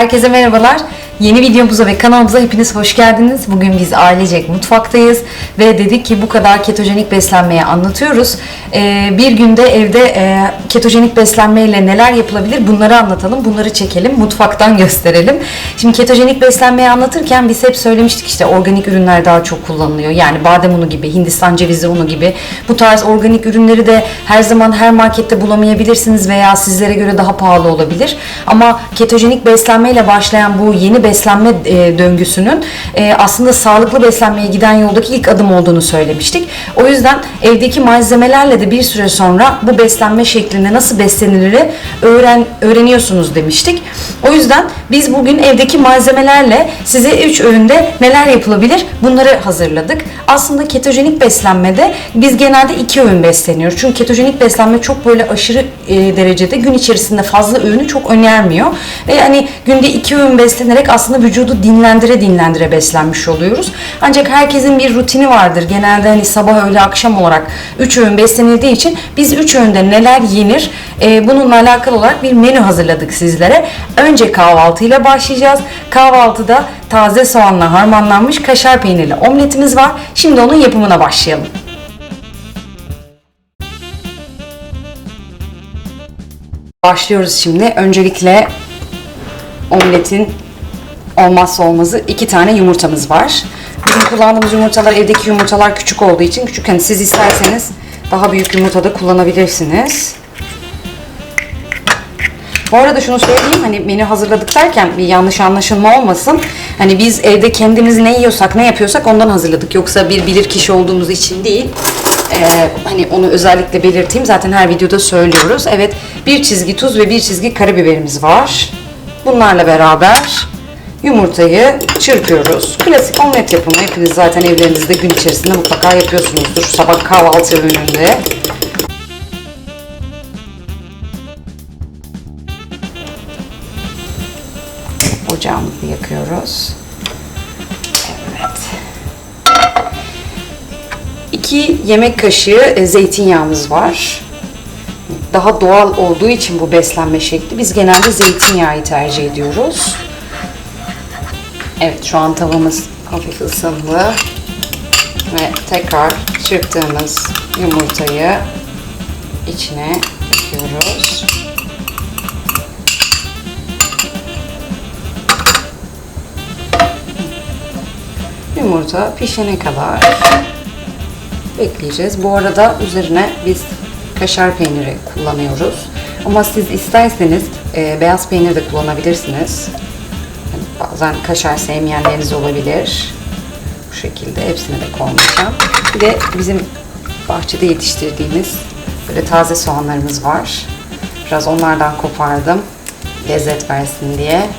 Herkese merhabalar. Yeni videomuza ve kanalımıza hepiniz hoş geldiniz. Bugün biz ailecek mutfaktayız ve dedik ki bu kadar ketojenik beslenmeyi anlatıyoruz. Ee, bir günde evde e, ketojenik beslenmeyle neler yapılabilir bunları anlatalım, bunları çekelim, mutfaktan gösterelim. Şimdi ketojenik beslenmeyi anlatırken biz hep söylemiştik işte organik ürünler daha çok kullanılıyor. Yani badem unu gibi, Hindistan cevizi unu gibi bu tarz organik ürünleri de her zaman her markette bulamayabilirsiniz veya sizlere göre daha pahalı olabilir. Ama ketojenik beslenmeyle başlayan bu yeni beslenme e, döngüsünün e, aslında sağlıklı beslenmeye giden yoldaki ilk adım olduğunu söylemiştik. O yüzden evdeki malzemelerle de bir süre sonra bu beslenme şeklinde nasıl besleniliri öğren öğreniyorsunuz demiştik. O yüzden biz bugün evdeki malzemelerle size 3 öğünde neler yapılabilir bunları hazırladık. Aslında ketojenik beslenmede biz genelde 2 öğün besleniyoruz. Çünkü ketojenik beslenme çok böyle aşırı e, derecede gün içerisinde fazla öğünü çok önermiyor. Ve yani günde 2 öğün beslenerek aslında vücudu dinlendire dinlendire beslenmiş oluyoruz. Ancak herkesin bir rutini vardır. Genelde hani sabah öğle akşam olarak 3 öğün beslenildiği için biz 3 öğünde neler yenir e, bununla alakalı olarak bir menü hazırladık sizlere. Önce kahvaltıyla başlayacağız. Kahvaltıda taze soğanla harmanlanmış kaşar peynirli omletimiz var. Şimdi onun yapımına başlayalım. Başlıyoruz şimdi. Öncelikle omletin olmazsa olmazı iki tane yumurtamız var. Bizim kullandığımız yumurtalar evdeki yumurtalar küçük olduğu için küçük hani siz isterseniz daha büyük yumurta da kullanabilirsiniz. Bu arada şunu söyleyeyim hani menü hazırladık derken bir yanlış anlaşılma olmasın. Hani biz evde kendimiz ne yiyorsak ne yapıyorsak ondan hazırladık. Yoksa bir bilir kişi olduğumuz için değil. Ee, hani onu özellikle belirteyim. Zaten her videoda söylüyoruz. Evet bir çizgi tuz ve bir çizgi karabiberimiz var. Bunlarla beraber yumurtayı çırpıyoruz. Klasik omlet yapımı. Hepiniz zaten evlerinizde gün içerisinde mutlaka yapıyorsunuzdur. Sabah kahvaltı öğününde. Ocağımızı yakıyoruz. Evet. 2 yemek kaşığı e, zeytinyağımız var. Daha doğal olduğu için bu beslenme şekli biz genelde zeytinyağı tercih ediyoruz. Evet şu an tavamız hafif ısındı. Ve tekrar çırptığımız yumurtayı içine döküyoruz. Yumurta pişene kadar bekleyeceğiz. Bu arada üzerine biz kaşar peyniri kullanıyoruz. Ama siz isterseniz e, beyaz peynir de kullanabilirsiniz. Bazen kaşar sevmeyenleriniz olabilir. Bu şekilde hepsini de koymayacağım. Bir de bizim bahçede yetiştirdiğimiz böyle taze soğanlarımız var. Biraz onlardan kopardım. Lezzet versin diye.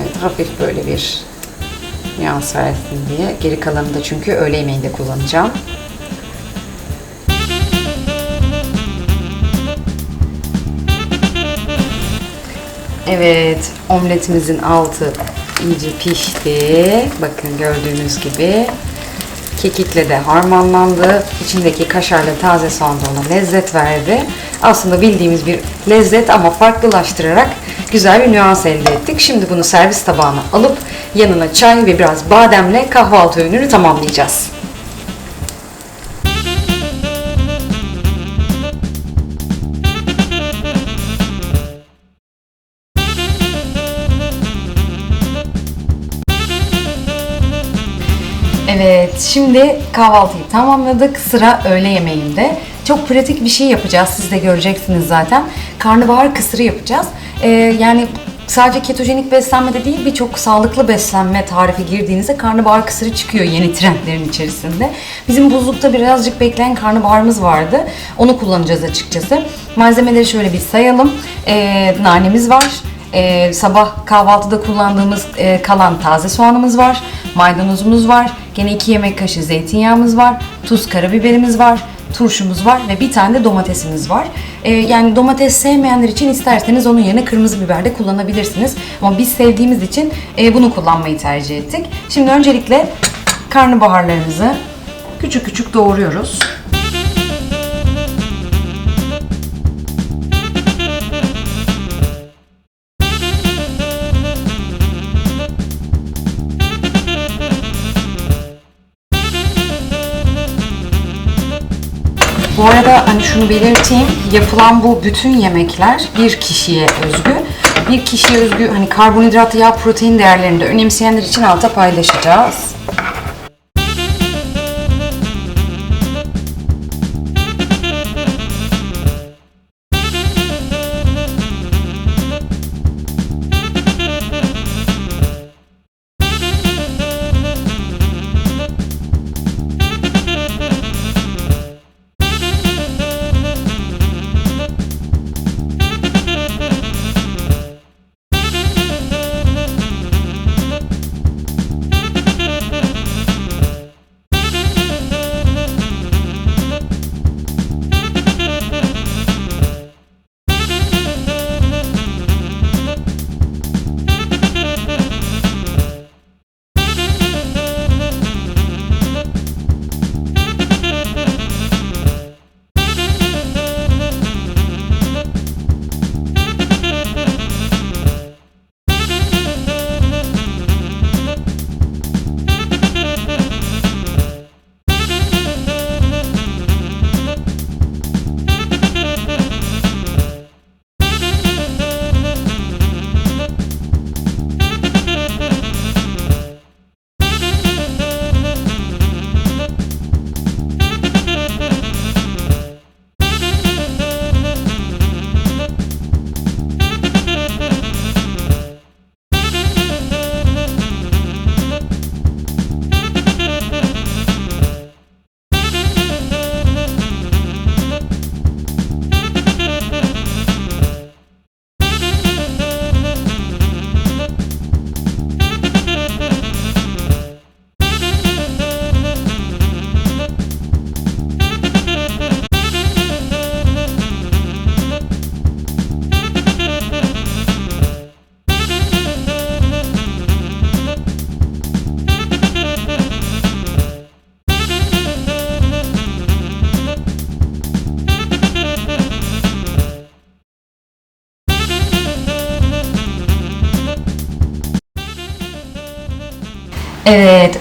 Evet hafif böyle bir nüans versin diye. Geri kalanını da çünkü öğle yemeğinde kullanacağım. Evet, omletimizin altı iyice pişti. Bakın gördüğünüz gibi. Kekikle de harmanlandı. İçindeki kaşarla taze soğan da ona lezzet verdi. Aslında bildiğimiz bir lezzet ama farklılaştırarak güzel bir nüans elde ettik. Şimdi bunu servis tabağına alıp yanına çay ve biraz bademle kahvaltı öğününü tamamlayacağız. Evet, şimdi kahvaltıyı tamamladık. Sıra öğle yemeğinde. Çok pratik bir şey yapacağız. Siz de göreceksiniz zaten. Karnabahar kısırı yapacağız. Ee, yani sadece ketojenik beslenmede değil birçok sağlıklı beslenme tarifi girdiğinizde karnabahar kısırı çıkıyor yeni trendlerin içerisinde. Bizim buzlukta birazcık bekleyen karnabaharımız vardı. Onu kullanacağız açıkçası. Malzemeleri şöyle bir sayalım. Ee, nanemiz var. Ee, sabah kahvaltıda kullandığımız e, kalan taze soğanımız var. Maydanozumuz var. Gene 2 yemek kaşığı zeytinyağımız var. Tuz, karabiberimiz var. Turşumuz var ve bir tane de domatesimiz var. Ee, yani domates sevmeyenler için isterseniz onun yerine kırmızı biber de kullanabilirsiniz. Ama biz sevdiğimiz için e, bunu kullanmayı tercih ettik. Şimdi öncelikle karnabaharlarımızı küçük küçük doğruyoruz. Şunu belirteyim. Yapılan bu bütün yemekler bir kişiye özgü. Bir kişiye özgü hani karbonhidrat, yağ, protein değerlerini de önemseyenler için alta paylaşacağız.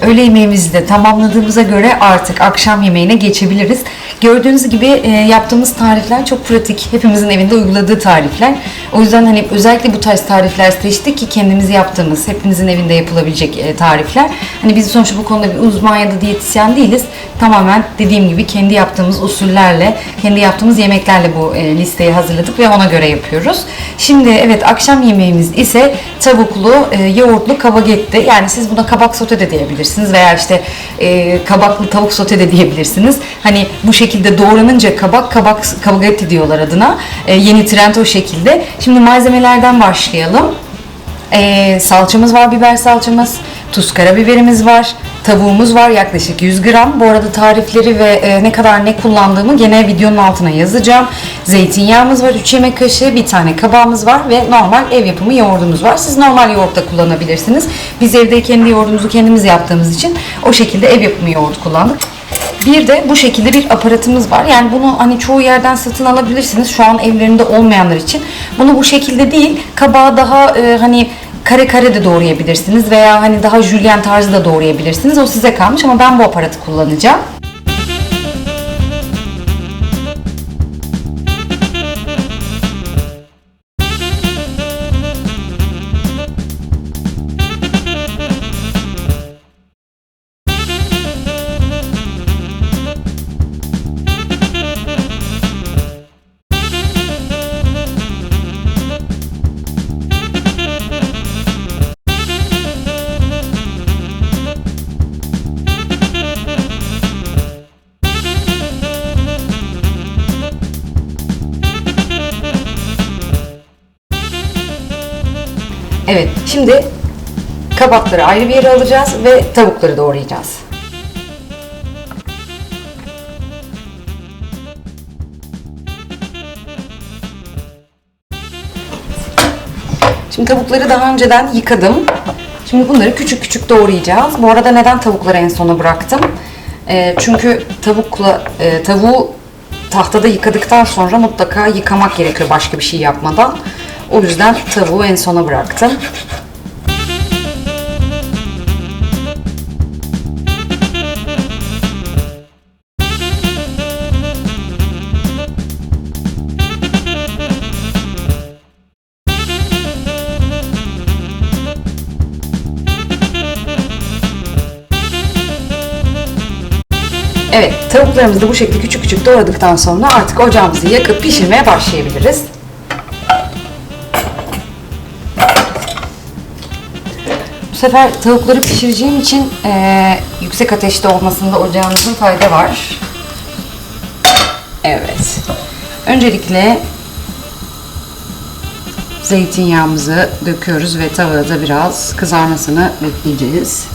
Öğle yemeğimizi de tamamladığımıza göre artık akşam yemeğine geçebiliriz. Gördüğünüz gibi e, yaptığımız tarifler çok pratik. Hepimizin evinde uyguladığı tarifler. O yüzden hani özellikle bu tarz tarifler seçtik ki kendimiz yaptığımız, hepinizin evinde yapılabilecek e, tarifler. Hani biz sonuçta bu konuda bir uzman ya da diyetisyen değiliz. Tamamen dediğim gibi kendi yaptığımız usullerle, kendi yaptığımız yemeklerle bu e, listeyi hazırladık ve ona göre yapıyoruz. Şimdi evet akşam yemeğimiz ise tavuklu, e, yoğurtlu kabagetti. Yani siz buna kabak sote de diyebilirsiniz veya işte kabaklı tavuk sote de diyebilirsiniz. Hani bu şekilde doğranınca kabak, kabak kabagetti diyorlar adına. Yeni trend o şekilde. Şimdi malzemelerden başlayalım. E, salçamız var, biber salçamız, tuz karabiberimiz var, tavuğumuz var yaklaşık 100 gram. Bu arada tarifleri ve e, ne kadar ne kullandığımı gene videonun altına yazacağım. Zeytinyağımız var 3 yemek kaşığı, bir tane kabağımız var ve normal ev yapımı yoğurdumuz var. Siz normal yoğurt da kullanabilirsiniz. Biz evde kendi yoğurdumuzu kendimiz yaptığımız için o şekilde ev yapımı yoğurt kullandık. Bir de bu şekilde bir aparatımız var. Yani bunu hani çoğu yerden satın alabilirsiniz. Şu an evlerinde olmayanlar için. Bunu bu şekilde değil, kabağı daha e, hani kare kare de doğrayabilirsiniz veya hani daha jülyen tarzı da doğrayabilirsiniz. O size kalmış ama ben bu aparatı kullanacağım. Şimdi kabakları ayrı bir yere alacağız ve tavukları doğrayacağız. Şimdi tavukları daha önceden yıkadım. Şimdi bunları küçük küçük doğrayacağız. Bu arada neden tavukları en sona bıraktım? Ee, çünkü tavukla e, tavuğu tahtada yıkadıktan sonra mutlaka yıkamak gerekiyor başka bir şey yapmadan. O yüzden tavuğu en sona bıraktım. Tavuklarımızı da bu şekilde küçük küçük doğradıktan sonra artık ocağımızı yakıp pişirmeye başlayabiliriz. Bu sefer tavukları pişireceğim için eee, yüksek ateşte olmasında ocağımızın fayda var. Evet. Öncelikle zeytinyağımızı döküyoruz ve tavada biraz kızarmasını bekleyeceğiz.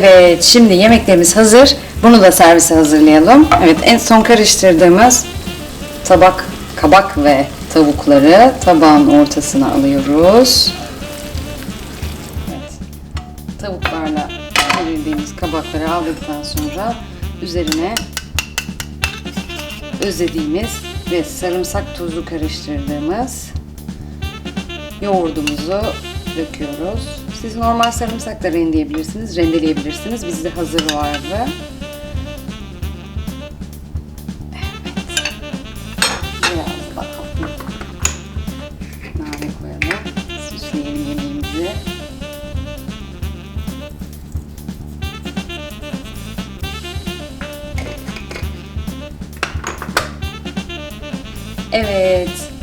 Evet, şimdi yemeklerimiz hazır. Bunu da servise hazırlayalım. Evet, en son karıştırdığımız tabak, kabak ve tavukları tabağın ortasına alıyoruz. Evet, tavuklarla çevirdiğimiz kabakları aldıktan sonra üzerine özlediğimiz ve sarımsak tuzu karıştırdığımız yoğurdumuzu döküyoruz. Siz normal sarımsak da rendeleyebilirsiniz, rendeleyebilirsiniz. Bizde hazır vardı.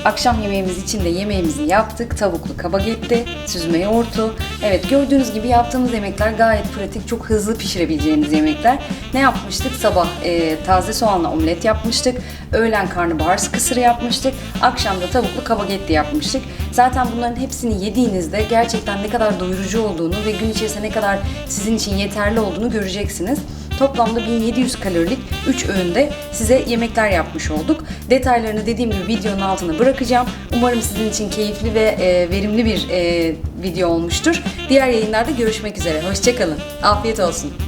Akşam yemeğimiz için de yemeğimizi yaptık. Tavuklu kabagetti, süzme yoğurtu. Evet, gördüğünüz gibi yaptığımız yemekler gayet pratik, çok hızlı pişirebileceğiniz yemekler. Ne yapmıştık? Sabah e, taze soğanla omlet yapmıştık. Öğlen karnabahar kısırı yapmıştık. Akşam da tavuklu kabagetti yapmıştık. Zaten bunların hepsini yediğinizde gerçekten ne kadar doyurucu olduğunu ve gün içerisinde ne kadar sizin için yeterli olduğunu göreceksiniz. Toplamda 1700 kalorilik 3 öğünde size yemekler yapmış olduk. Detaylarını dediğim gibi videonun altına bırakacağım. Umarım sizin için keyifli ve e, verimli bir e, video olmuştur. Diğer yayınlarda görüşmek üzere. Hoşçakalın. Afiyet olsun.